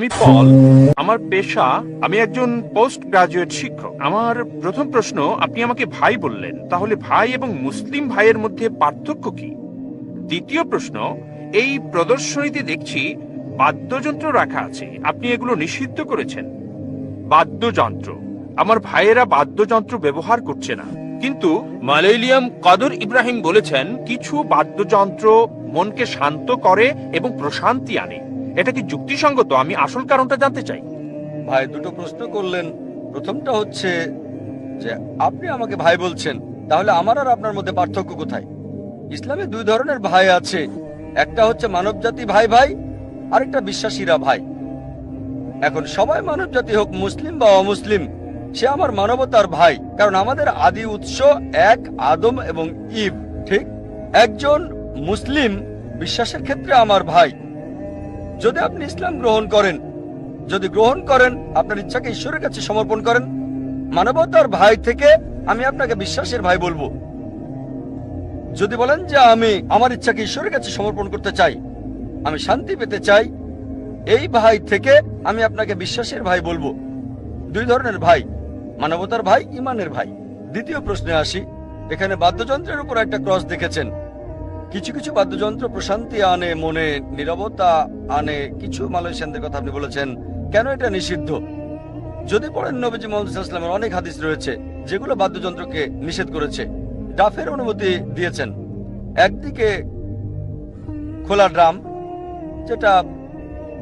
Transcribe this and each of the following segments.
আমি পল। আমার পেশা, আমি একজন পোস্ট গ্রাজুয়েট শিক্ষক। আমার প্রথম প্রশ্ন, আপনি আমাকে ভাই বললেন। তাহলে ভাই এবং মুসলিম ভাইয়ের মধ্যে পার্থক্য কি? দ্বিতীয় প্রশ্ন, এই প্রদর্শনীতে দেখছি বাদ্যযন্ত্র রাখা আছে। আপনি এগুলো নিষিদ্ধ করেছেন। বাদ্যযন্ত্র। আমার ভাইয়েরা বাদ্যযন্ত্র ব্যবহার করছে না। কিন্তু মালয়েলিয়াম কদর ইব্রাহিম বলেছেন, কিছু বাদ্যযন্ত্র মনকে শান্ত করে এবং প্রশান্তি আনে। এটা কি যুক্তিসঙ্গত? আমি আসল কারণটা জানতে চাই। ভাই, দুটো প্রশ্ন করলেন। প্রথমটা হচ্ছে যে, আপনি আমাকে ভাই বলছেন, তাহলে আমার আর আপনার মধ্যে পার্থক্য কোথায়? ইসলামে দুই ধরনের ভাই আছে। একটা হচ্ছে মানবজাতি ভাই ভাই, আরেকটা বিশ্বাসীরা ভাই। এখন সবাই মানবজাতি হোক মুসলিম বা অমুসলিম, সে আমার মানবতার ভাই। কারণ আমাদের আদি উৎস এক, আদম এবং ইব, ঠিক? একজন মুসলিম, বিশ্বাসের ক্ষেত্রে আমার ভাই। যদি আপনি ইসলাম গ্রহণ করেন, যদি গ্রহণ করেন, আপনার ইচ্ছাকে ঈশ্বরের কাছে সমর্পণ করেন, মানবতার ভাই থেকে আমি আপনাকে বিশ্বাসের ভাই বলব। যদি বলেন যে আমি আমার ইচ্ছাকে ঈশ্বরের কাছে সমর্পণ করতে চাই, আমি শান্তি পেতে চাই, এই ভাই থেকে আমি আপনাকে বিশ্বাসের ভাই বলব। দুই ধরনের ভাই, মানবতার ভাই, ইমানের ভাই। দ্বিতীয় প্রশ্নে আসি, এখানে বাদ্যযন্ত্রের উপর একটা ক্রস দেখেছেন। কিছু কিছু বাদ্যযন্ত্র প্রশান্তি আনে, মনে নীরবতা আনে। কিছু মালয়েশিয়ানদের কথা আপনি বলেছেন, কেন এটা নিষিদ্ধ? যদি পড়েন নবীজি মোহাম্মদ ইসলামের অনেক হাদিস রয়েছে, যেগুলো বাদ্যযন্ত্রকে নিষেধ করেছে। ডাফের অনুমতি দিয়েছেন। একদিকে খোলা ড্রাম, যেটা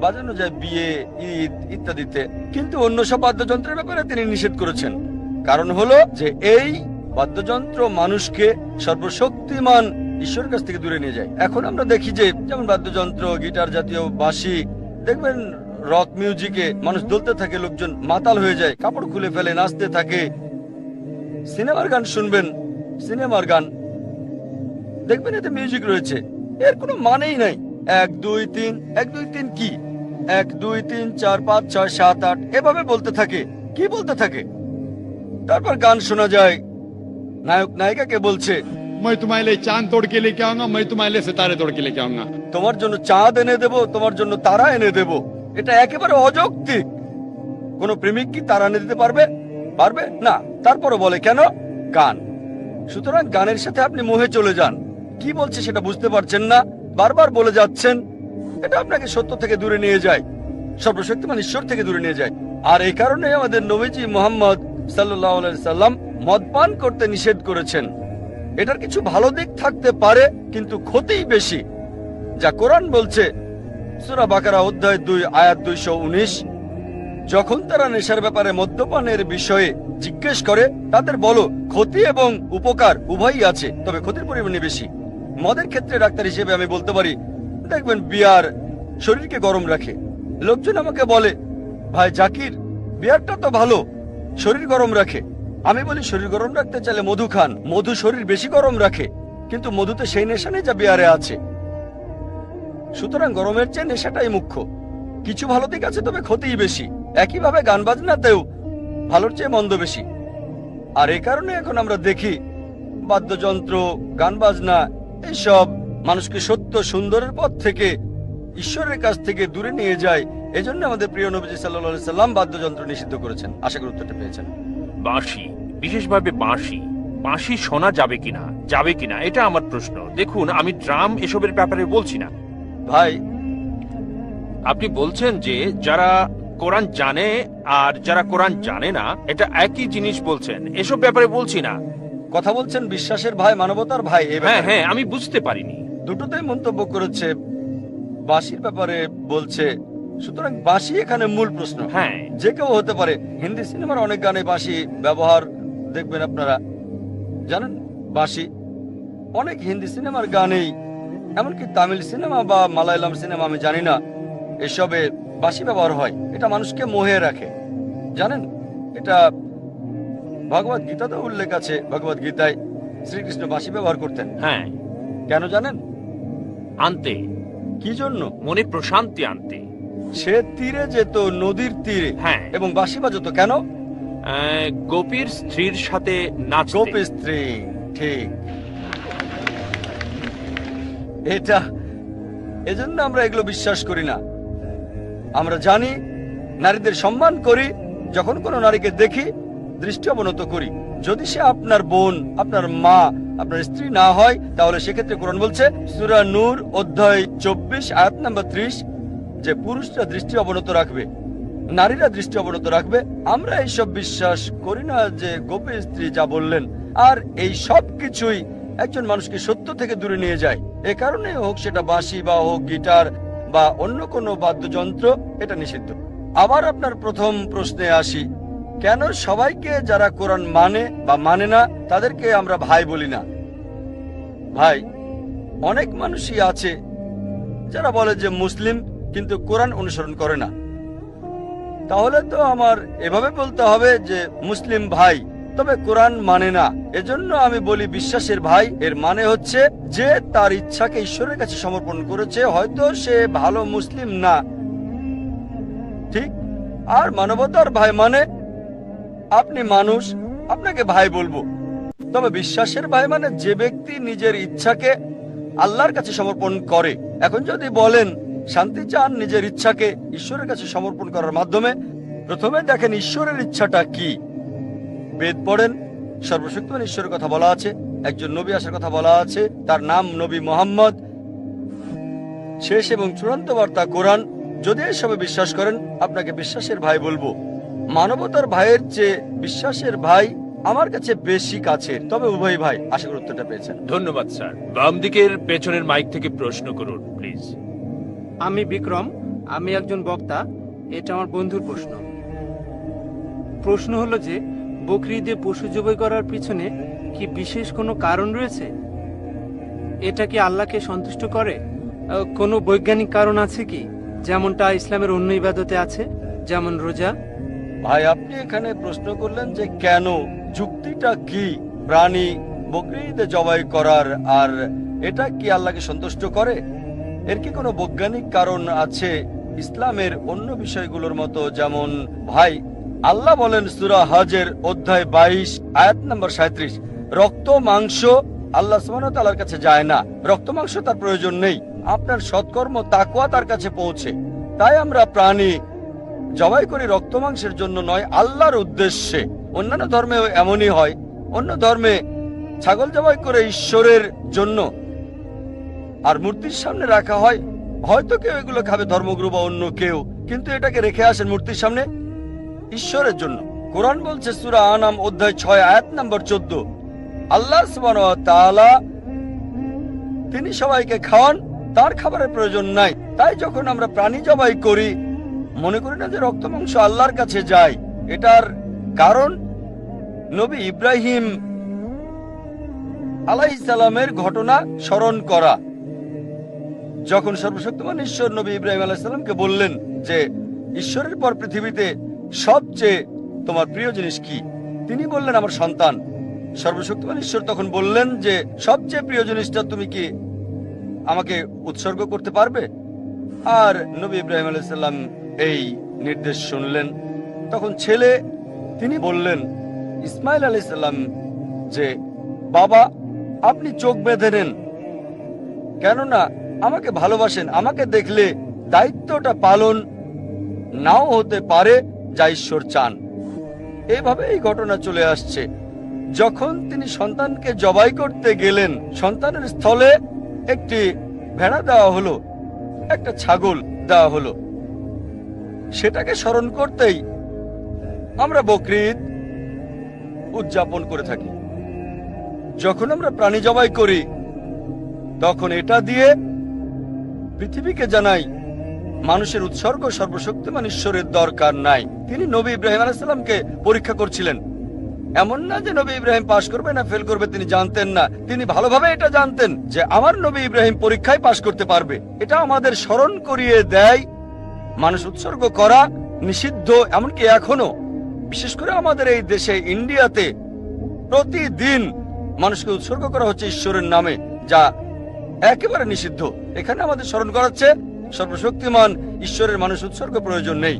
বাজানো যায় বিয়ে, ঈদ ইত্যাদিতে। কিন্তু অন্য সব বাদ্যযন্ত্রের ব্যাপারে তিনি নিষেধ করেছেন। কারণ হলো যে এই বাদ্যযন্ত্র মানুষকে সর্বশক্তিমান ঈশ্বরের কাছ থেকে দূরে নিয়ে যায়। এখন আমরা দেখি যে, যেমন বাদ্যযন্ত্র, গিটার জাতীয় বাঁশি, দেখবেন রক মিউজিকে মানুষ দুলতে থাকে, লোকজন মাতাল হয়ে যায়, কাপড় খুলে ফেলে, নাচতে থাকে। সিনেমার গান শুনবেন, সিনেমার গান। দেখবেন এতে মিউজিক রয়েছে। এর কোনো মানেই নাই। এক, দুই, তিন, এক, দুই, তিন কি? এক, দুই, তিন, চার, পাঁচ, ছয়, সাত, আট, এভাবে বলতে থাকে। কি বলতে থাকে? তারপর গান শোনা যায়। নায়ক, নায়িকাকে বলছে मैं तुम्हारे लिए चांद तोड़ के लेके आऊंगा मैं तुम्हारे लिए सितारे तोड़ के लेके आऊंगा তোমার জন্য চাঁদ এনে দেব তোমার জন্য তারা এনে দেব এটা একেবারে অযৌক্তিক কোন প্রেমিক কি তারা এনে দিতে পারবে পারবে না তারপরে বলে কেন গান সুতরাং গানের সাথে আপনি মোহে চলে যান কি বলছে সেটা বুঝতে পারছেন না বারবার বলে যাচ্ছেন এটা আপনাকে সত্য থেকে দূরে নিয়ে যায় সর্বশক্তিমান ঈশ্বর থেকে দূরে নিয়ে যায় আর এই কারণে আমাদের নবীজি মোহাম্মদ সাল্লাহ সাল্লাম মদপান করতে নিষেধ করেছেন এটার কিছু ভালো দিক থাকতে পারে, কিন্তু ক্ষতিই বেশি। যা কোরআন বলছে, সুরা বাকারা অধ্যায় দুই, আয়াত দুইশো উনিশ, যখন তারা নেশার ব্যাপারে মদ্যপানের বিষয়ে জিজ্ঞেস করে, তাদের বলো, ক্ষতি এবং উপকার উভয়ই আছে, তবে ক্ষতির পরিমাণে বেশি। মদের ক্ষেত্রে ডাক্তার হিসেবে আমি বলতে পারি, দেখবেন, বিয়ার শরীরকে গরম রাখে। লোকজন আমাকে বলে, ভাই জাকির, বিয়ারটা তো ভালো, শরীর গরম রাখে। আমি বলি শরীর গরম রাখতে চাইলে মধু খান। মধু শরীর বেশি গরম রাখে, কিন্তু মধুতে সেই নেশা নেই যা বিয়ারে আছে। সুতরাং গরমের চেয়ে নেশাটাই মুখ্য। কিছু ভালো দিক আছে, তবে ক্ষতিই বেশি। একইভাবে গান বাজনাতেও ভালোর চেয়ে মন্দ বেশি। আর এই কারণে এখন আমরা দেখি, বাদ্যযন্ত্র, গান বাজনা এইসব মানুষকে সত্য সুন্দরের পথ থেকে, ঈশ্বরের কাছ থেকে দূরে নিয়ে যায়। এজন্য আমাদের প্রিয় নবীজি সাল্লাহ সাল্লাম বাদ্যযন্ত্র নিষিদ্ধ করেছেন। আশা উত্তরটা পেয়েছেন। বাঁশি। বিশেষভাবে বাঁশি। বাঁশি শোনা যাবে কিনা যাবে কিনা এটা আমার প্রশ্ন। দেখুন আমি ড্রাম এসবের ব্যাপারে বলছি না। ভাই। আপনি বলছেন যে যারা কোরআন জানে আর যারা কোরআন জানে না এটা একই জিনিস বলছেন। এসব ব্যাপারে বলছি না। কথা বলছেন বিশ্বাসের ভাই মানবতার ভাই এ হ্যাঁ ব্যাপারে। হ্যাঁ আমি বুঝতে পারিনি। দুটোতেই মন্তব্য করেছে বাঁশির ব্যাপারে বলছে। সুতরাং বাঁশি এখানে মূল প্রশ্ন। হ্যাঁ। যে কেউ হতে পারে হিন্দি সিনেমার অনেক গানে বাঁশি ব্যবহার দেখবেন আপনারা। জানেন বাঁশি অনেক হিন্দি সিনেমার গানেই এমনকি তামিল সিনেমা বা মালায়ালাম সিনেমা আমি জানি না এসবে বাঁশি ব্যবহার হয়। এটা মানুষকে মোহে রাখে। জানেন এটা ভগবত গীতাতে উল্লেখ আছে ভগবত গীতায় শ্রীকৃষ্ণ বাসি ব্যবহার করতেন। হ্যাঁ। কেন জানেন? আনতে। কি জন্য? মনে প্রশান্তি আনতে। সে তীরে যেত নদীর তীরে। হ্যাঁ। এবং বাঁশি বাজতো কেন? গোপীর স্ত্রীর সাথে নাচ গোপী স্ত্রী, ঠিক। এটা, এজন্য আমরা এগুলো বিশ্বাস করি না। আমরা জানি, নারীদের সম্মান করি, যখন কোনো নারীকে দেখি, দৃষ্টি অবনত করি। যদি সে আপনার বোন, আপনার মা, আপনার স্ত্রী না হয়, তাহলে সেক্ষেত্রে কোরআন বলছে, সুরা নূর অধ্যায় চব্বিশ, আয়াত নাম্বার ত্রিশ, যে পুরুষরা দৃষ্টি অবনত রাখবে। নারীরা দৃষ্টি অবনত রাখবে। আমরা এইসব বিশ্বাস করি না যে গোপী স্ত্রী যা বললেন। আর এই সব কিছুই একজন মানুষকে সত্য থেকে দূরে নিয়ে যায়। এ কারণে হোক সেটা বাঁশি বা হোক গিটার বা অন্য কোনো বাদ্যযন্ত্র, এটা নিষিদ্ধ। আবার আপনার প্রথম প্রশ্নে আসি, কেন সবাইকে যারা কোরআন মানে বা মানে না, তাদেরকে আমরা ভাই বলি না? ভাই, অনেক মানুষই আছে যারা বলে যে মুসলিম, কিন্তু কোরআন অনুসরণ করে না। তাহলে তো আমার এভাবে বলতে হবে যে মুসলিম ভাই, তবে কোরআন মানে না। এজন্য আমি বলি বিশ্বাসের ভাই, এর মানে হচ্ছে যে তার ইচ্ছাকে ঈশ্বরের কাছে সমর্পণ করেছে, হয়তো সে ভালো মুসলিম না। ঠিক? আর মানবতার ভাই মানে আপনি মানুষ, আপনাকে ভাই বলব। তবে বিশ্বাসের ভাই মানে যে ব্যক্তি নিজের ইচ্ছাকে আল্লাহর কাছে সমর্পণ করে। এখন যদি বলেন শান্তি চান নিজের ইচ্ছাকে ঈশ্বরের কাছে সমর্পণ করার মাধ্যমে। প্রথমে দেখেন ঈশ্বরের ইচ্ছাটা কি। বেদ পড়েন, সর্বশক্তিমান ঈশ্বরের কথা বলা আছে, একজন নবী আসার কথা বলা আছে, তার নাম নবী মোহাম্মদ। শেষ এবং চূড়ান্ত বার্তা কোরআন। যদি এসবে বিশ্বাস করেন, আপনাকে বিশ্বাসের ভাই বলব। মানবতার ভাইয়ের চেয়ে বিশ্বাসের ভাই আমার কাছে বেশি কাছের। তবে উভয় ভাই আশা করি উত্তরটা পেয়েছেন। ধন্যবাদ, স্যার। বাম দিকের পেছনের মাইক থেকে প্রশ্ন করুন, প্লিজ। আমি বিক্রম, আমি একজন বক্তা, এটা আমার বন্ধুর প্রশ্ন। প্রশ্ন হলো যে, বকরি ঈদে পশু জবাই করার পিছনে কি বিশেষ কোনো কারণ রয়েছে? এটা কি আল্লাহকে সন্তুষ্ট করে? কোনো বৈজ্ঞানিক কারণ আছে কি? যেমনটা ইসলামের অন্য ইবাদতে আছে, যেমন রোজা। ভাই, আপনি এখানে প্রশ্ন করলেন যে কেন? যুক্তিটা কি? প্রাণী বকরিদে জবাই করার, আর এটা কি আল্লাহকে সন্তুষ্ট করে? এর কি কোনো বৈজ্ঞানিক কারণ আছে ইসলামের অন্য বিষয়গুলোর মতো? যেমন, ভাই, আল্লাহ বলেন সুরা হজের অধ্যায় বাইশ, আয়াত নম্বর সাঁত্রিশ রক্ত, মাংস আল্লাহ সুবাহর কাছে যায় না। রক্ত, মাংস তার প্রয়োজন নেই। আপনার সৎকর্ম তাকুয়া তার কাছে পৌঁছে। তাই আমরা প্রাণী জবাই করি রক্ত, মাংসের জন্য নয়, আল্লাহর উদ্দেশ্যে। অন্যান্য ধর্মেও এমনই হয়। অন্য ধর্মে ছাগল জবাই করে ঈশ্বরের জন্য। আর মূর্তির সামনে রাখা হয়, হয়তো কেউ এগুলো খাবে ধর্মগুরু বা অন্য কেউ, কিন্তু এটাকে রেখে আসেন মূর্তির সামনে? ঈশ্বরের জন্য। কোরআন বলছে সুরা আনাম অধ্যায় ছয়, আয়াত নম্বর চোদ্দ। আল্লাহ তিনি সবাইকে খাওয়ান, তার খাবারের প্রয়োজন নাই। তাই যখন আমরা প্রাণী জবাই করি, মনে করি না যে রক্ত, মাংস আল্লাহর কাছে যায়। এটার কারণ নবী ইব্রাহিম আলাইসালামের ঘটনা স্মরণ করা। যখন সর্বশক্তিমান ঈশ্বর নবী ইব্রাহিম আলাইসালামকে বললেন যে, ঈশ্বরের পর পৃথিবীতে সবচেয়ে তোমার প্রিয় জিনিস কি? তিনি বললেন, আমার সন্তান। সর্বশক্তিমান ঈশ্বর তখন বললেন যে, সবচেয়ে প্রিয় জিনিসটা তুমি কি আমাকে উৎসর্গ করতে পারবে? আর নবী ইব্রাহিম আলাইসাল্লাম এই নির্দেশ শুনলেন। তখন ছেলে, তিনি বললেন, ইসমাইল আলাইসাল্লাম যে, বাবা, আপনি চোখ বেঁধে নেন। কেননা আমাকে ভালোবাসেন, আমাকে দেখলে দায়িত্বটা পালন নাও হতে পারে, যা ঈশ্বর চান। এভাবে এই ঘটনা চলে আসছে। যখন তিনি সন্তানকে জবাই করতে গেলেন, সন্তানের স্থলে একটি ভেড়া দেওয়া হলো, একটা ছাগল দেওয়া হলো। সেটাকে স্মরণ করতেই আমরা বকরিদ উদযাপন করে থাকি। যখন আমরা প্রাণী জবাই করি, তখন এটা দিয়ে পৃথিবীকে জানাই, মানুষের উৎসর্গ সর্বশক্তিমান ঈশ্বরের দরকার নাই। তিনি নবী ইব্রাহিম আলাইসাল্লামকে পরীক্ষা করছিলেন। এমন না যে নবী ইব্রাহিম পাশ করবে না, ফেল করবে, তিনি জানতেন না। তিনি ভালোভাবে এটা জানতেন যে আমার নবী ইব্রাহিম পরীক্ষায় পাশ করতে পারবে। এটা আমাদের স্মরণ করিয়ে দেয় মানুষ উৎসর্গ করা নিষিদ্ধ, এমনকি এখনও। বিশেষ করে আমাদের এই দেশে, ইন্ডিয়াতে প্রতিদিন মানুষকে উৎসর্গ করা হচ্ছে ঈশ্বরের নামে, যা একেবারে নিষিদ্ধ। এখানে আমাদের স্মরণ করাচ্ছে, সর্বশক্তিমান ঈশ্বরের মানুষ উৎসর্গ প্রয়োজন নেই।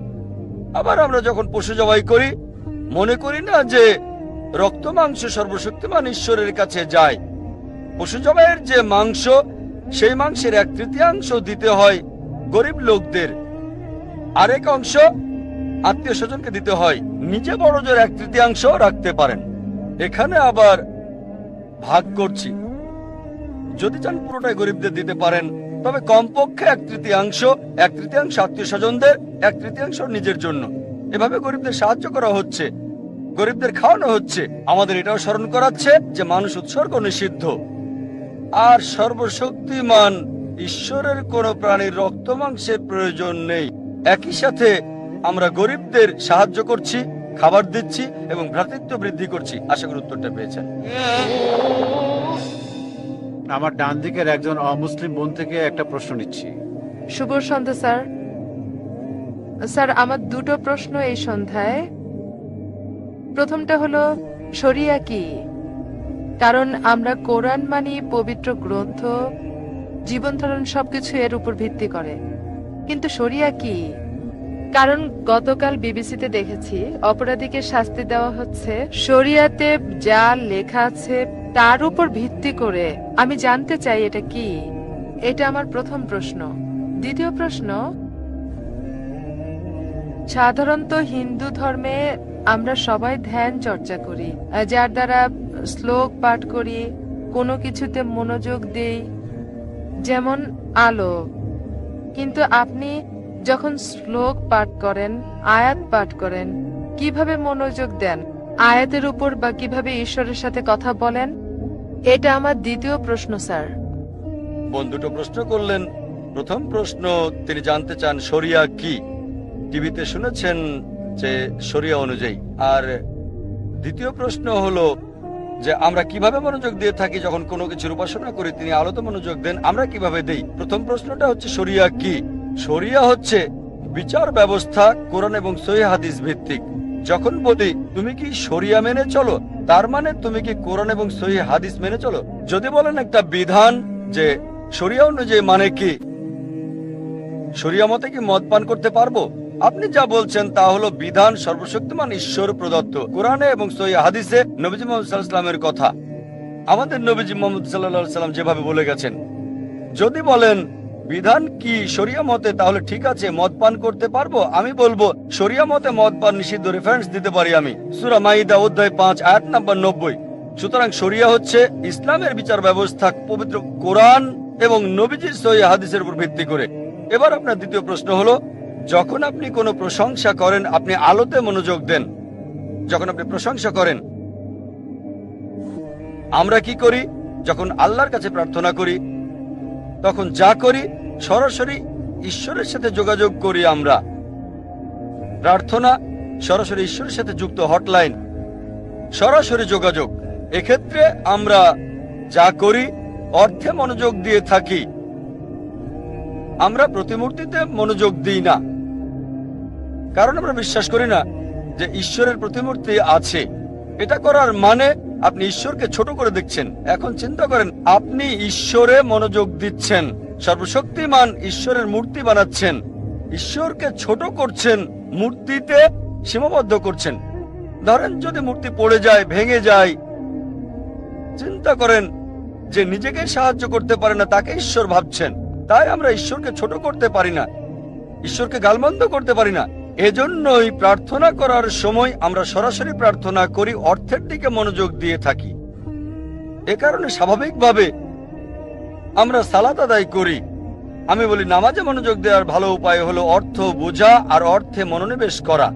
আবার আমরা যখন পশু জবাই করি, মনে করি না যে রক্ত মাংস সর্বশক্তিমান ঈশ্বরের কাছে যায়। পশু জবাইয়ের যে মাংস, সেই মাংসের এক তৃতীয়াংশ দিতে হয় গরিব লোকদের। আরেক অংশ আত্মীয় স্বজনকে দিতে হয়, নিজে বড় জোর এক তৃতীয়াংশ রাখতে পারেন। এখানে আবার ভাগ করছি। যদি চান পুরোটাই গরিবদের দিতে পারেন, তবে কমপক্ষে এক তৃতীয়াংশ এক তৃতীয়াংশ আত্মীয় স্বজনদের এক তৃতীয়াংশ নিজের জন্য। এভাবে গরিবদের সাহায্য করা হচ্ছে। গরিবদের খাওয়ানো হচ্ছে। আমাদের এটাও স্মরণ করাচ্ছে যে মানুষ উৎসর্গ নিষিদ্ধ। আর সর্বশক্তিমান ঈশ্বরের কোন প্রাণীর রক্ত মাংসের প্রয়োজন নেই। একই সাথে আমরা গরিবদের সাহায্য করছি, খাবার দিচ্ছি এবং ভ্রাতৃত্ব বৃদ্ধি করছি। আশা করি উত্তরটা পেয়েছেন। আমার ডান দিকের একজন অমুসলিম বোন থেকে একটা প্রশ্ন নিচ্ছি। শুভ সন্ধ্যা, স্যার। স্যার, আমার দুটো প্রশ্ন এই সন্ধ্যায়। প্রথমটা হলো, শরিয়া কি? কারণ আমরা কোরআন মানি, পবিত্র গ্রন্থ জীবন ধারণ সবকিছু এর উপর ভিত্তি করে। কিন্তু শরিয়া কি? কারণ গতকাল বিবিসিতে দেখেছি, অপরাধীকে শাস্তি দেওয়া হচ্ছে শরিয়াতে যা লেখা আছে তার উপর ভিত্তি করে। আমি জানতে চাই এটা কি? এটা আমার প্রথম প্রশ্ন। দ্বিতীয় প্রশ্ন, সাধারণত হিন্দু ধর্মে আমরা সবাই ধ্যান চর্চা করি, যার দ্বারা শ্লোক পাঠ করি, কোনো কিছুতে মনোযোগ দেই, যেমন আলো। কিন্তু আপনি যখন শ্লোক পাঠ করেন, আয়াত পাঠ করেন, কীভাবে মনোযোগ দেন? আয়াতের উপর বা কীভাবে ঈশ্বরের সাথে কথা বলেন? এটা আমার দ্বিতীয় প্রশ্ন, স্যার। বোন দুটো প্রশ্ন করলেন। প্রথম প্রশ্ন, তিনি জানতে চান শরিয়া কি? টিভিতে শুনেছেন যে শরিয়া অনুযায়ী। আর দ্বিতীয় প্রশ্ন হলো যে আমরা কীভাবে মনোযোগ দিয়ে থাকি যখন কোনো কিছুর উপাসনা করি, তিনি আলোতে মনোযোগ দেন, আমরা কীভাবে দেই? প্রথম প্রশ্নটা হচ্ছে শরিয়া কি? শরিয়া হচ্ছে বিচার ব্যবস্থা কোরআন এবং সহি হাদিস ভিত্তিক। যখন বলি, তুমি কি শরিয়া মেনে চলো? তার মানে তুমি কি কোরআন এবং সহি হাদিস মেনে চলো? যদি বলেন একটা বিধান যে শরিয়া অনুযায়ী মানে কি? শরিয়া মতে কি মদ পান করতে পারব? আপনি যা বলছেন তা হলো বিধান সর্বশক্তিমান ঈশ্বর প্রদত্ত কোরআনে এবং সহি হাদিসে নবীজি মোহাম্মদ কথা। আমাদের নবীজি মোহাম্মদ সাল্লাম যেভাবে বলে গেছেন। যদি বলেন বিধান কি? শরিয়া মতে তাহলে ঠিক আছে, মদ পান করতে পারব? আমি বলব, শরিয়া মতে মদ পান নিষিদ্ধ রেফারেন্স দিতে পারি আমি। সুরা মাইদা, অধ্যায় পাঁচ, আয়াত নাম্বার নব্বই। সুতরাং শরিয়া হচ্ছে ইসলামের বিচার ব্যবস্থা, পবিত্র কোরআন এবং নবীজির সহি হাদিসের উপর ভিত্তি করে। এবার আপনার দ্বিতীয় প্রশ্ন হলো, যখন আপনি কোনো প্রশংসা করেন, আপনি আলোতে মনোযোগ দেন। যখন আপনি প্রশংসা করেন, আমরা কি করি? যখন আল্লাহর কাছে প্রার্থনা করি, তখন যা করি সরাসরি ঈশ্বরের সাথে যোগাযোগ করি আমরা। প্রার্থনা, সরাসরি ঈশ্বরের সাথে যুক্ত হটলাইন। সরাসরি যোগাযোগ। এক্ষেত্রে আমরা যা করি, অর্থে মনোযোগ দিয়ে থাকি। আমরা প্রতিমূর্তিতে মনোযোগ দিই না। কারণ আমরা বিশ্বাস করি না যে ঈশ্বরের প্রতিমূর্তি আছে। এটা করার মানে আপনি ঈশ্বরকে ছোট করে দেখছেন। এখন চিন্তা করেন, আপনি ঈশ্বরে মনোযোগ দিচ্ছেন। সর্বশক্তিমান ঈশ্বরের মূর্তি বানাচ্ছেন। ঈশ্বরকে ছোট করছেন, মূর্তিতে সীমাবদ্ধ করছেন। ধরেন যদি মূর্তি পড়ে যায়, ভেঙে যায়, চিন্তা করেন যে নিজেকে সাহায্য করতে পারে না, তাকে ঈশ্বর ভাবছেন। তাই আমরা ঈশ্বরকে ছোট করতে পারি না, ঈশ্বরকে গালমন্দ করতে পারি না। এজন্যই প্রার্থনা করার সময় আমরা সরাসরি প্রার্থনা করি, অর্থের দিকে মনোযোগ দিয়ে থাকি। এ কারণে স্বাভাবিকভাবে আমরা সালাত আদায় করি। আমি বলি, নামাজে মনোযোগ দেওয়ার ভালো উপায় হলো অর্থ বোঝা আর অর্থে মনোনিবেশ করা।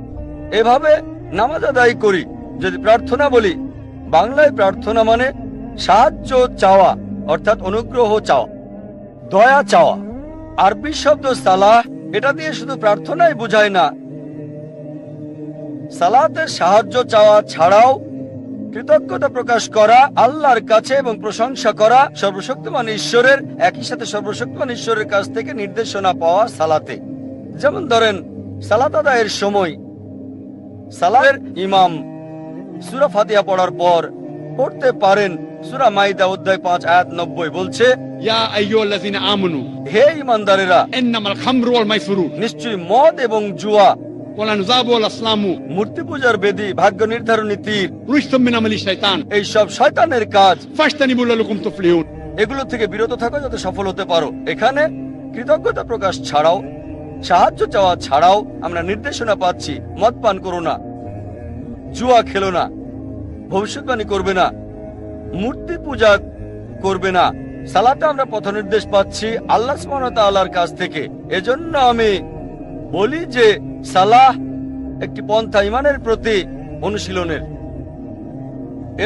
এভাবে নামাজ আদায় করি। যদি প্রার্থনা বলি, বাংলায় প্রার্থনা মানে সাহায্য চাওয়া, অর্থাৎ অনুগ্রহ চাওয়া, দয়া চাওয়া। আরবি শব্দ সালাহ, এটা দিয়ে শুধু প্রার্থনাই বোঝায় না। সালাতের সাহায্য চাওয়া ছাড়াও কৃতজ্ঞতা প্রকাশ করা আল্লাহর কাছে এবং প্রশংসা করা সর্বশক্তিমান ঈশ্বরের একই সাথে সর্বশক্তিমান ঈশ্বরের কাছ থেকে নির্দেশনা পাওয়া সালাতে। যেমন ধরেন সালাত আদায়ের সময় সালাতের ইমাম সুরা ফাতিয়া পড়ার পর পড়তে পারেন। সুরা মাইদা অধ্যায় পাঁচ আয়াত নব্বই বলছে হে ইমানদারেরা নিশ্চয়ই মদ এবং জুয়া মূর্তি পূজার বেদি ভাগ্য নির্ধারণী তীর শৈতান এইসব শয়তানের কাজ। এগুলো থেকে বিরত থাকো যাতে সফল হতে পারো। এখানে কৃতজ্ঞতা প্রকাশ ছাড়াও সাহায্য চাওয়া ছাড়াও আমরা নির্দেশনা পাচ্ছি। মদ পান করো না জুয়া খেলো না ভবিষ্যৎবাণী করবে না মূর্তি পূজা করবে না। সালাতে আমরা পথ নির্দেশ পাচ্ছি আল্লাহ সুবাহ কাছ থেকে। এজন্য আমি বলি যে সালাহ একটি পন্থা ইমানের প্রতি অনুশীলনের।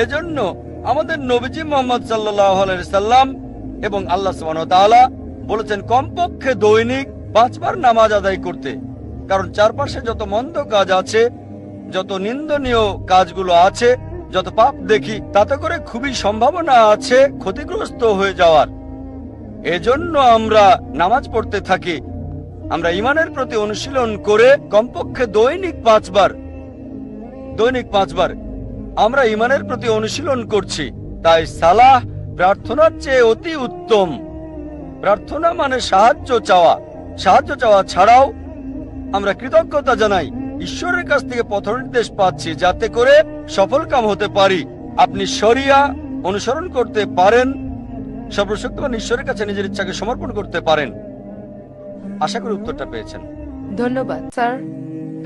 এজন্য আমাদের নবীজি মোহাম্মদ সাল্লাম এবং আল্লাহ সুবাহ বলেছেন, কমপক্ষে দৈনিক পাঁচবার নামাজ আদায় করতে। কারণ চারপাশে যত মন্দ কাজ আছে, যত নিন্দনীয় কাজগুলো আছে, যত পাপ দেখি, তাতে করে খুবই সম্ভাবনা আছে ক্ষতিগ্রস্ত হয়ে যাওয়ার। এজন্য আমরা নামাজ পড়তে থাকি আমরা ইমানের প্রতি অনুশীলন করে কমপক্ষে দৈনিক পাঁচবার দৈনিক পাঁচবার আমরা ইমানের প্রতি অনুশীলন করছি। তাই সালাহ প্রার্থনার চেয়ে অতি উত্তম। প্রার্থনা মানে সাহায্য চাওয়া। সাহায্য চাওয়া ছাড়াও আমরা কৃতজ্ঞতা জানাই। ঈশ্বরের কাছ থেকে পথনির্দেশ পাচ্ছি যাতে করে সফল কাম হতে পারি। আপনি শরিয়া অনুসরণ করতে পারেন। সর্বশক্তিমান ঈশ্বরের কাছে নিজের ইচ্ছাকে সমর্পণ করতে পারেন। আশা করি উত্তরটা পেয়েছেন। ধন্যবাদ স্যার।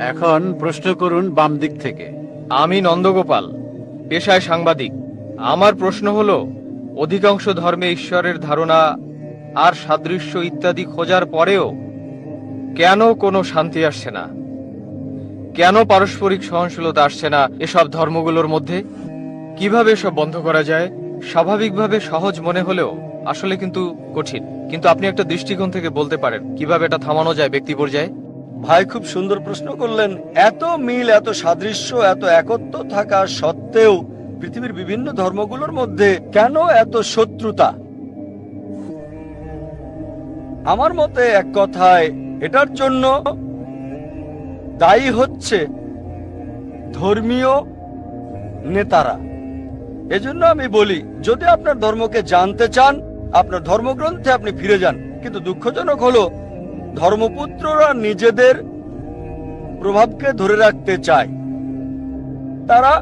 এখন প্রশ্ন করুন বাম দিক থেকে। আমি নন্দগোপাল পেশায় সাংবাদিক। আমার প্রশ্ন হলো অধিকাংশ ধর্মে ঈশ্বরের ধারণা আর সাদৃশ্য ইত্যাদি খোঁজার পরেও কেন কোনো শান্তি আসছে না? কেন পারস্পরিক সহনশীলতা আসছে না এসব ধর্মগুলোর মধ্যে? কীভাবে এসব বন্ধ করা যায়? স্বাভাবিকভাবে সহজ মনে হলেও আসলে কিন্তু কঠিন। কিন্তু আপনি একটা দৃষ্টিকোণ থেকে বলতে পারেন, কীভাবে এটা থামানো যায় ব্যক্তি পর্যায়ে? ভাই, খুব সুন্দর প্রশ্ন করলেন। এত মিল, এত সাদৃশ্য, এত একত্ব থাকা সত্ত্বেও পৃথিবীর বিভিন্ন ধর্মগুলোর মধ্যে কেন এত শত্রুতা? আমার মতে এক কথায়, এটার জন্য দায়ী হচ্ছে ধর্মীয় নেতারা। এজন্য আমি বলি, যদি আপনার ধর্মকে জানতে চান আপনার ধর্মগ্রন্থে আপনি ফিরে যান, কিন্তু দুঃখজনক হলো, ধর্মপুত্ররা নিজেদের প্রভাবকে ধরে রাখতে চায়। তারা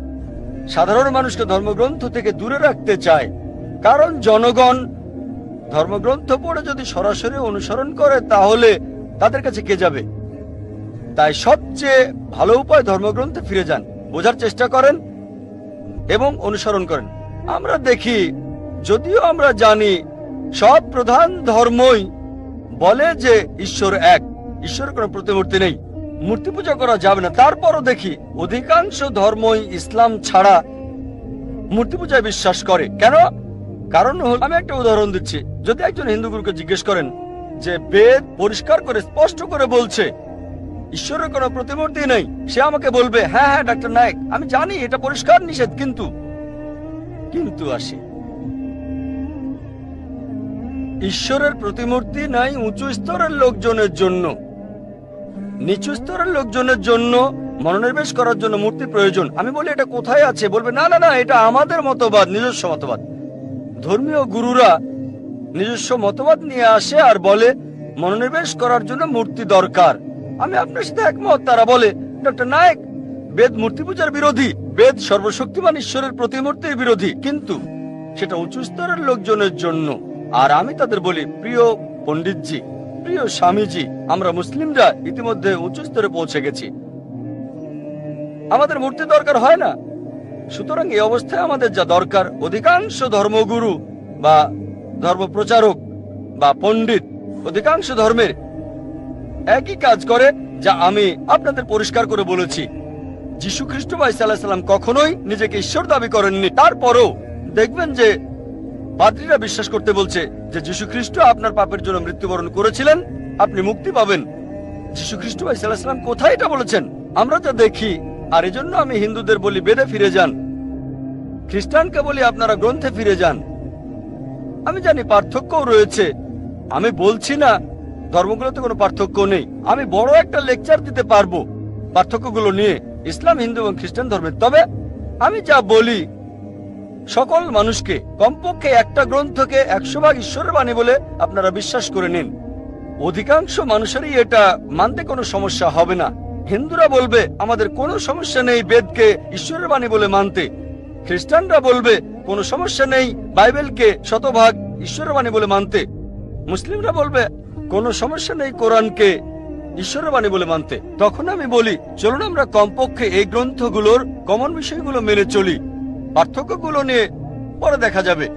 সাধারণ মানুষকে ধর্মগ্রন্থ থেকে দূরে রাখতে চায়, কারণ জনগণ ধর্মগ্রন্থ পড়ে যদি সরাসরি অনুসরণ করে, তাহলে তাদের কাছে কে যাবে? তাই সবচেয়ে ভালো উপায় ধর্মগ্রন্থে ফিরে যান, বোঝার চেষ্টা করেন এবং অনুসরণ করেন। আমরা দেখি, যদিও আমরা জানি সব প্রধান ধর্মই বলে যে ঈশ্বর এক। ঈশ্বরের কোনো প্রতিমূর্তি নেই। মূর্তি পূজা করা যাবে না। তারপরও দেখি, অধিকাংশ ধর্মই ইসলাম ছাড়া মূর্তি পূজায় বিশ্বাস করে। কেন? কারণ আমি একটা উদাহরণ দিচ্ছি। যদি একজন হিন্দু গুরুকে জিজ্ঞেস করেন যে বেদ পরিষ্কার করে, স্পষ্ট করে বলছে, ঈশ্বরের কোনো প্রতিমূর্তি নেই, সে আমাকে বলবে হ্যাঁ হ্যাঁ ডাক্তার নায়ক, আমি জানি এটা পরিষ্কার নিষেধ, কিন্তু কিন্তু আসে। ঈশ্বরের প্রতিমূর্তি নাই উঁচু স্তরের লোকজনের জন্য। নিচু স্তরের লোকজনের জন্য মনোনিবেশ করার জন্য মূর্তি প্রয়োজন। আমি বলি, এটা কোথায় আছে? বলবে, না না না, এটা আমাদের মতবাদ, নিজস্ব মতবাদ। ধর্মীয় গুরুরা নিজস্ব মতবাদ নিয়ে আসে আর বলে, মনোনিবেশ করার জন্য মূর্তি দরকার। আমি আপনার সাথে একমত, তারা বলে, ডক্টর নায়ক, বেদ মূর্তি পূজার বিরোধী, বেদ সর্বশক্তিমান ঈশ্বরের প্রতিমূর্তির বিরোধী। কিন্তু সেটা উঁচু স্তরের লোকজনের জন্য। আর আমি তাদের বলি, প্রিয় পণ্ডিতজি, প্রিয় স্বামীজি, আমরা মুসলিমরা ইতিমধ্যে উঁচু স্তরে পৌঁছে গেছি। আমাদের মূর্তি দরকার হয় না। সুতরাং এই অবস্থায় আমাদের যা দরকার, অধিকাংশ ধর্মগুরু বা ধর্ম প্রচারক বা পণ্ডিত অধিকাংশ ধর্মের একই কাজ করে, যা আমি আপনাদের পরিষ্কার করে বলেছি। যীশু খ্রিস্ট ভাই সাল্লাহ সাল্লাম কখনোই নিজেকে ঈশ্বর দাবি করেননি। তারপরও দেখবেন যে পাদ্রীরা বিশ্বাস করতে বলছে যে যীশু খ্রিস্ট আপনার পাপের জন্য মৃত্যুবরণ করেছিলেন, আপনি মুক্তি পাবেন। যীশু খ্রিস্ট ভাই সাল্লাম কোথায় এটা বলেছেন? আমরা তা দেখি, আর এজন্য আমি হিন্দুদের বলি, বেদে ফিরে যান। খ্রিস্টানকে বলি, আপনারা গ্রন্থে ফিরে যান। আমি জানি পার্থক্যও রয়েছে। আমি বলছি না, ধর্মগুলোতে কোনো পার্থক্য নেই। আমি বড় একটা লেকচার দিতে পারব পার্থক্যগুলো নিয়ে, ইসলাম, হিন্দু এবং খ্রিস্টান ধর্মের। তবে আমি যা বলি সকল মানুষকে কমপক্ষে একটা গ্রন্থকে একশো ভাগ ঈশ্বরের বাণী বলে আপনারা বিশ্বাস করে নিন। অধিকাংশ মানুষেরই এটা মানতে কোনো সমস্যা হবে না। হিন্দুরা বলবে, আমাদের কোনো সমস্যা নেই বেদকে ঈশ্বরের বাণী বলে মানতে। খ্রিস্টানরা বলবে, কোনো সমস্যা নেই বাইবেলকে শতভাগ ঈশ্বরের বাণী বলে মানতে। মুসলিমরা বলবে, কোনো সমস্যা নেই কোরআনকে ঈশ্বরের বাণী বলে মানতে। তখন আমি বলি, চলুন আমরা কমপক্ষে এই গ্রন্থগুলোর কমন বিষয়গুলো মেনে চলি। পার্থক্যগুলো নিয়ে পরে দেখা যাবে।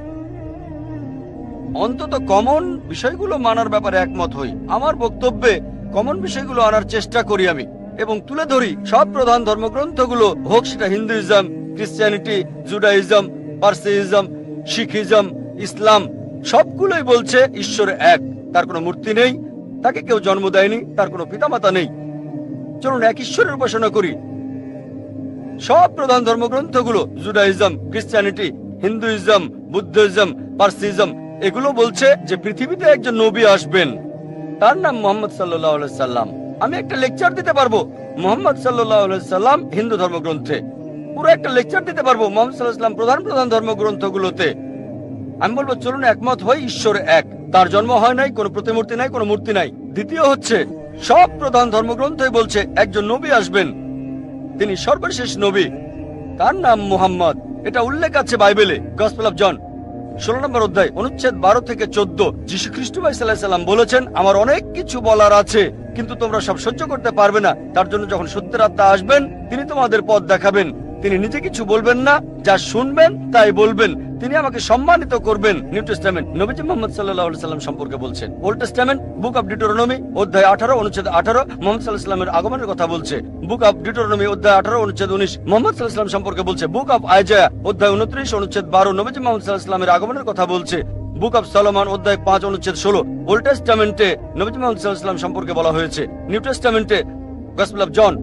অন্তত কমন বিষয়গুলো মানার ব্যাপারে একমত হই। আমার বক্তব্যে কমন বিষয়গুলো আনার চেষ্টা করি আমি এবং তুলে ধরি সব প্রধান ধর্মগ্রন্থগুলো, হোক সেটা Hinduism Christianity Judaism Parsism Sikhism, Islam, সবগুলোই বলছে ঈশ্বর এক, তার কোনো মূর্তি নেই, তাকে কেউ জন্ম দেয়নি, তার কোনো পিতামাতা নেই। চলুন এক ঈশ্বরের উপাসনা করি। সব প্রধান ধর্মগ্রন্থগুলো, Judaism Christianity Hinduism Buddhism Parsism, এগুলো বলছে যে পৃথিবীতে একজন নবী আসবেন। তার নাম মোহাম্মদ সাল্লাহ সাল্লাম। আমি একটা লেকচার দিতে পারব মোহাম্মদ সাল্লাহ সাল্লাম হিন্দু ধর্মগ্রন্থে। পুরো একটা লেকচার দিতে পারব মোহাম্মদ সাল্লাহ সাল্লাম প্রধান প্রধান ধর্মগ্রন্থগুলোতে। আমি বলব, চলুন একমত হই, ঈশ্বর এক। তার জন্ম হয় নাই, কোনো প্রতিমূর্তি নাই, কোনো মূর্তি নাই। দ্বিতীয় হচ্ছে, সব প্রধান ধর্মগ্রন্থই বলছে, একজন নবী আসবেন। তিনি সর্বশেষ নবী। তার নাম মুহাম্মদ। এটা উল্লেখ আছে বাইবেলে গসপেল অফ জন ষোলো নম্বর অধ্যায়, অনুচ্ছেদ বারো থেকে চোদ্দ যীশু খ্রিস্ট ভাই সাল্লাম বলেছেন, আমার অনেক কিছু বলার আছে, কিন্তু তোমরা সব সহ্য করতে পারবে না। তার জন্য যখন সত্যের আত্মা আসবেন, তিনি তোমাদের পথ দেখাবেন। তিনি নিজে কিছু বলবেন না, যা শুনবেন তাই বলবেন। তিনি আমাকে সম্মানিত করবেন, নিউ টেস্টামেন্ট। নবীজি মোহাম্মদ সাল্লাহ সাল্লাম সম্পর্কে বলছেন। Old Testament, book of Deuteronomy অধ্যায় আঠারো, অনুচ্ছেদ আঠারো, মোহাম্মদ সাল্লাহ সাল্লামের আগমনের কথা বলছে। বুক অফ ডিটোরনমি অধ্যায় আঠারো, অনুচ্ছেদ উনিশ, মোহাম্মদ সাল্লাহ সাল্লাম সম্পর্কে বলছে। বুক অফ আইজায়া, অধ্যায় উনত্রিশ, অনুচ্ছেদ বারো, নবীজি মোহাম্মদ সাল্লাহ সাল্লামের আগমনের কথা বলছে। বুক অফ সলোমন, অধ্যায় পাঁচ, অনুচ্ছেদ ষোলো, ওল্ড টেস্টামেন্টে নবীজি মোহাম্মদ সাল্লাহ সাল্লাম সম্পর্কে বলা হয়েছে। নিউ টেস্টামেন্টে, গসপেল জন,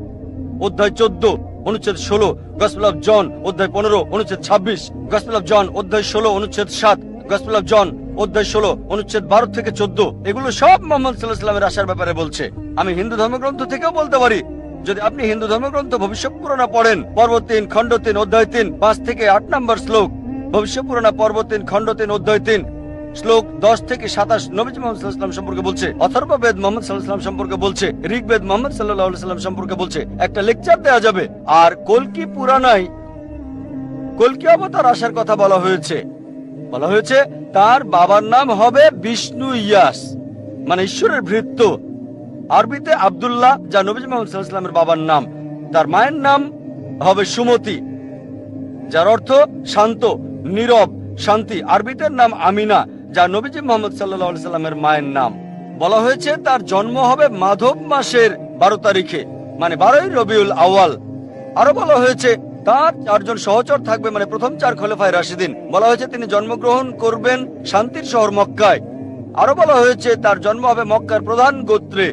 অধ্যায় চোদ্দ অনুচ্ছেদ ষোলো গসপেল অফ জন অধ্যায় পনেরো, অনুচ্ছেদ ছাব্বিশ গসপেল অফ জন অধ্যায় ষোলো, অনুচ্ছেদ সাত গসপেল অফ জন অধ্যায় ষোলো, অনুচ্ছেদ বারো থেকে চোদ্দ। এগুলো সব মোহাম্মদ সাল্লাহ সাল্লামের আসার ব্যাপারে বলছে। আমি হিন্দু ধর্মগ্রন্থ থেকেও বলতে পারি। যদি আপনি হিন্দু ধর্মগ্রন্থ ভবিষ্যৎ পুরানা পড়েন পর্ব তিন, খণ্ড তিন, অধ্যায় তিন, পাঁচ থেকে আট নম্বর শ্লোক। ভবিষ্যৎ পুরানা পর্ব তিন, খণ্ড তিন, অধ্যায় তিন শ্লোক দশ থেকে সাতাশ নবীজি মোহাম্মদ সম্পর্কে বলছে অথর্ব বেদ মোহাম্মদ সাল্লাম সম্পর্কে বলছে, ঋগ্বেদ মোহাম্মদ সাল্লাহ সাল্লাম সম্পর্কে বলছে, একটা লেকচার দেওয়া যাবে। আর কলকি পুরানায় কলকি অবতার আসার কথা বলা হয়েছে। বলা হয়েছে, তার বাবার নাম হবে বিষ্ণু ইয়াস মানে ঈশ্বরের ভৃত্য। আরবিতে আব্দুল্লাহ, যা নবীজ মোহাম্মদ বাবার নাম। তার মায়ের নাম হবে সুমতি, যার অর্থ শান্ত, নীরব, শান্তি। আরবিতে নাম আমিনা যা নবীজি মোহাম্মদ সাল্লাহ সাল্লামের মায়ের নাম। বলা হয়েছে তার জন্ম হবে মাধব মাসের বারো তারিখে মানে বারোই রবিউল আওয়াল আরও বলা হয়েছে, তার চারজন সহচর থাকবে মানে প্রথম চার খলিফায় রাশিদিন। বলা হয়েছে তিনি জন্মগ্রহণ করবেন শান্তির শহর মক্কায়। আরও বলা হয়েছে, তার জন্ম হবে মক্কার প্রধান গোত্রে।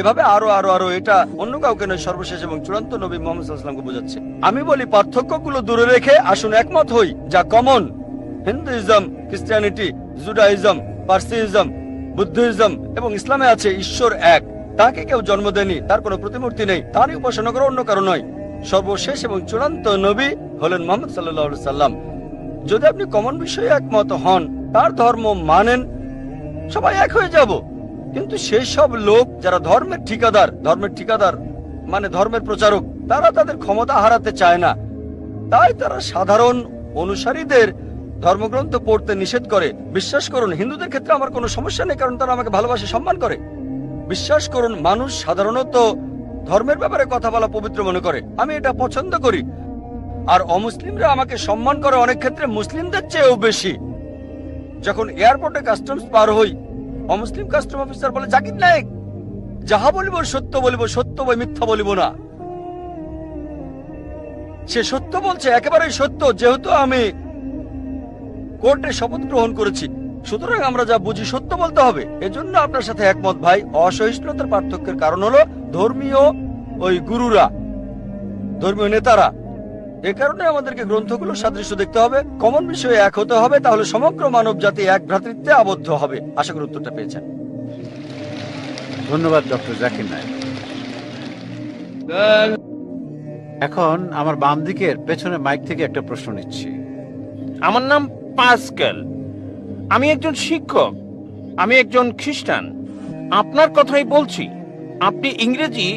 এভাবে আরও আরও আরও, এটা অন্য কাউকে নয়, সর্বশেষ এবং চূড়ান্ত নবী মোহাম্মদ সাল্লামকে বোঝাচ্ছে। আমি বলি, পার্থক্যগুলো দূরে রেখে আসুন একমত হই, যা common Hinduism Christianity Judaism Parsism, Buddhism এবং ইসলামে আছে ঈশ্বর এক। তাকে কেউ জন্ম দেয়নি, তার কোনো প্রতিমূর্তি নেই, তারই উপাসনা করা অন্য কারও নয়। সর্বশেষ এবং চূড়ান্ত নবী হলেন মোহাম্মদ সাল্লাহ সাল্লাম। যদি আপনি কমন বিষয়ে একমত হন, তার ধর্ম মানেন, সবাই এক হয়ে যাব। কিন্তু সেই সব লোক যারা ধর্মের ঠিকাদার ধর্মের ঠিকাদার মানে ধর্মের প্রচারক, তারা তাদের ক্ষমতা হারাতে চায় না। তাই তারা সাধারণ অনুসারীদের ধর্মগ্রন্থ পড়তে নিষেধ করে, বিশ্বাস করুন, হিন্দুদের ক্ষেত্রে আমার কোনো সমস্যা নেই, কারণ তারা আমাকে ভালোবাসে, সম্মান করে। বিশ্বাস করুন, মানুষ সাধারণত ধর্মের ব্যাপারে কথা বলা পবিত্র মনে করে। আমি এটা পছন্দ করি। আর অমুসলিমরা আমাকে সম্মান করে অনেক ক্ষেত্রে মুসলিমদের চেয়েও বেশি। যখন এয়ারপোর্টে কাস্টমস পার হই, অমুসলিম কাস্টম অফিসার বলে, জাকির নায়ক, যাহা বলিব সত্য বলিব, সত্য বই মিথ্যা বলিব না। সে সত্য বলছে, একেবারেই সত্য। যেহেতু আমি কোর্টে শপথ গ্রহণ করেছি। সুতরাং আমরা যা বুঝি সত্য বলতে হবে। এজন্য আপনার সাথে একমত ভাই। অসহিষ্ণুতার পার্থক্যের কারণ হলো ধর্মীয় ওই গুরুরা ধর্মীয় নেতারা। এ কারণে আমাদেরকে গ্রন্থগুলোর সাদৃশ্য দেখতে হবে। কমন বিষয়ে এক হতে হবে তাহলে সমগ্র মানব জাতি এক ভ্রাতৃত্বে আবদ্ধ হবে। আশা করি উত্তরটা পেয়েছেন। ধন্যবাদ ডক্টর জাকির নায়ক। এখন আমার বাম দিকের পেছনে মাইক থেকে একটা প্রশ্ন নিচ্ছি। আমার নাম পাসকেল। আমি একজন শিক্ষক, আমি একজন খ্রিস্টান। আপনার কথাই বলছি, আপনি ইংরেজি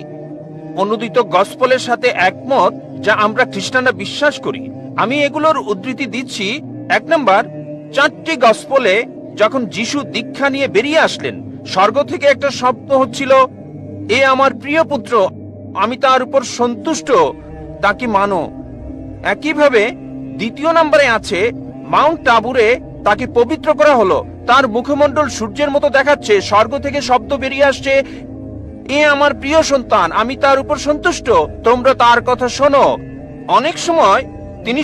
অনুদিত গসপলের সাথে একমত যা আমরা খ্রিস্টানরা বিশ্বাস করি। আমি এগুলোর উদ্ধৃতি দিচ্ছি, এক নম্বর, চারটি গসপলে যখন যিশু দীক্ষা নিয়ে বেরিয়ে আসলেন, স্বর্গ থেকে একটা শব্দ হচ্ছিল, এ আমার প্রিয় পুত্র, আমি তার উপর সন্তুষ্ট তাকে মানো? একইভাবে দ্বিতীয় নম্বরে আছে মাউন্ট টাবুরে তাকে পবিত্র করা হলো। তার মুখমণ্ডল সূর্যের মতো দেখাচ্ছে, স্বর্গ থেকে শব্দ বেরিয়ে আসছে। এ আমার প্রিয় সন্তান, আমি তার উপর সন্তুষ্ট, তোমরা তার কথা শোনো। অনেক সময় তিনি